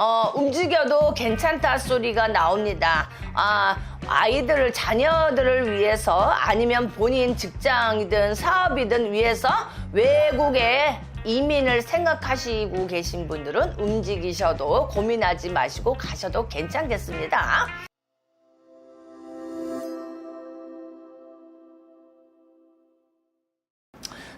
어, 움직여도 괜찮다 소리가 나옵니다. 아, 아이들을, 자녀들을 위해서 아니면 본인 직장이든 사업이든 위해서 외국에 이민을 생각하시고 계신 분들은 움직이셔도 고민하지 마시고 가셔도 괜찮겠습니다.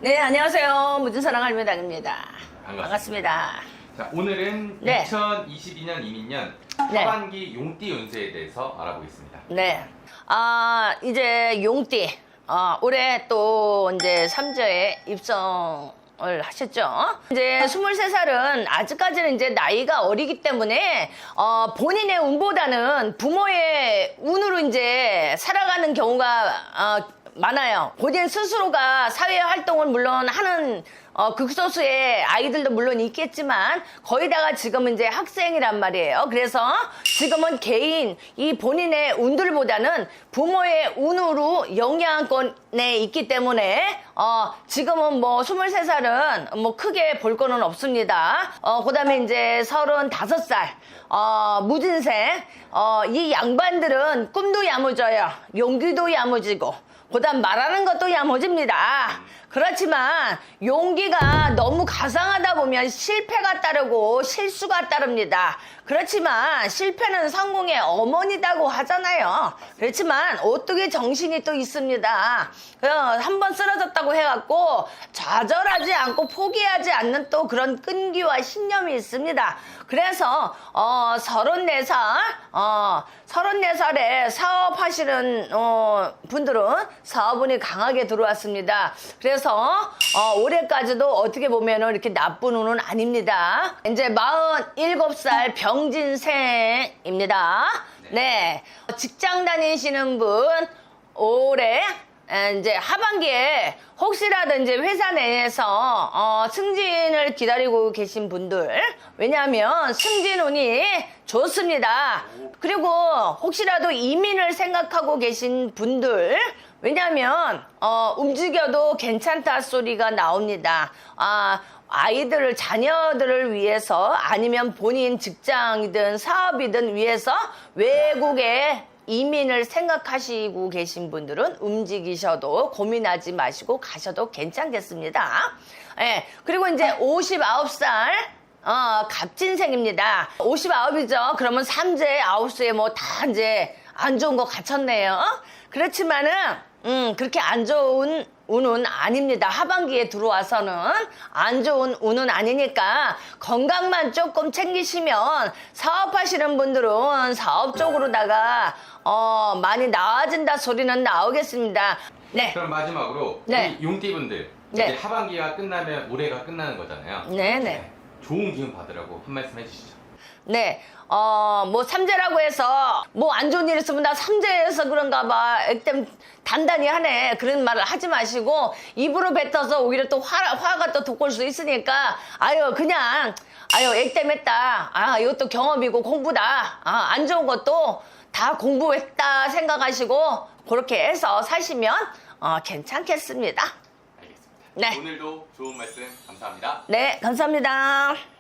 네, 안녕하세요. 무진사랑 할매당입니다. 반갑습니다. 반갑습니다. 자, 오늘은 네. 2022년 이민년 네. 하반기 용띠 운세에 대해서 알아보겠습니다. 네. 아, 이제 용띠. 어, 올해 또 이제 삼저에 입성 을 하셨죠. 이제 23살은 아직까지는 이제 나이가 어리기 때문에 어, 본인의 운보다는 부모의 운으로 이제 살아가는 경우가 어, 많아요. 본인 스스로가 사회 활동을 물론 하는 어, 극소수의 아이들도 물론 있겠지만 거의 다가 지금은 이제 학생이란 말이에요. 그래서 지금은 개인 이 본인의 운들보다는 부모의 운으로 영향권에 있기 때문에 어, 지금은 뭐 23살은 뭐 크게 볼 거는 없습니다. 어, 그 다음에 이제 35살 어, 무진생 어, 이 양반들은 꿈도 야무져요. 용기도 야무지고 그다음 말하는 것도 야무집니다. 그렇지만 용기가 너무 가상 보면 실패가 따르고 실수가 따릅니다. 그렇지만 실패는 성공의 어머니다고 하잖아요. 그렇지만 어떻게 정신이 또 있습니다. 한 번 쓰러졌다고 해갖고 좌절하지 않고 포기하지 않는 또 그런 끈기와 신념이 있습니다. 그래서 어 34살 어 34살에 사업하시는 어, 분들은 사업운이 강하게 들어왔습니다. 그래서 어, 올해까지도 어떻게 보면 이렇게 나쁜 운은 아닙니다. 이제 47살 병진생입니다. 네. 직장 다니시는 분 올해 에, 이제 하반기에 혹시라도 이제 회사 내에서 어, 승진을 기다리고 계신 분들 왜냐하면 승진운이 좋습니다. 그리고 혹시라도 이민을 생각하고 계신 분들 왜냐하면 어, 움직여도 괜찮다 소리가 나옵니다. 아, 아이들을 자녀들을 위해서 아니면 본인 직장이든 사업이든 위해서 외국에 이민을 생각하시고 계신 분들은 움직이셔도 고민하지 마시고 가셔도 괜찮겠습니다. 예, 그리고 이제 59살 어, 갑진생입니다. 59이죠. 그러면 삼재 아홉수에 뭐 다 이제 안 좋은 거 갖췄네요. 그렇지만은 음, 그렇게 안 좋은 운은 아닙니다. 하반기에 들어와서는 안 좋은 운은 아니니까 건강만 조금 챙기시면 사업하시는 분들은 사업 쪽으로다가 어, 많이 나아진다 소리는 나오겠습니다. 네. 그럼 마지막으로 네. 우리 용띠분들 네. 이제 하반기가 끝나면 올해가 끝나는 거잖아요. 네 네. 좋은 기운 받으라고 한 말씀 해주시죠. 네. 어, 뭐, 삼재라고 해서, 뭐, 안 좋은 일 있으면 나 삼재여서 그런가 봐. 액땜 단단히 하네. 그런 말을 하지 마시고, 입으로 뱉어서 오히려 또 화, 화가 또 돋을 수 있으니까, 아유, 그냥, 아유, 액땜했다. 아, 이것도 경험이고 공부다. 아, 안 좋은 것도 다 공부했다 생각하시고, 그렇게 해서 사시면, 어, 괜찮겠습니다. 알겠습니다. 네. 오늘도 좋은 말씀 감사합니다. 네, 감사합니다.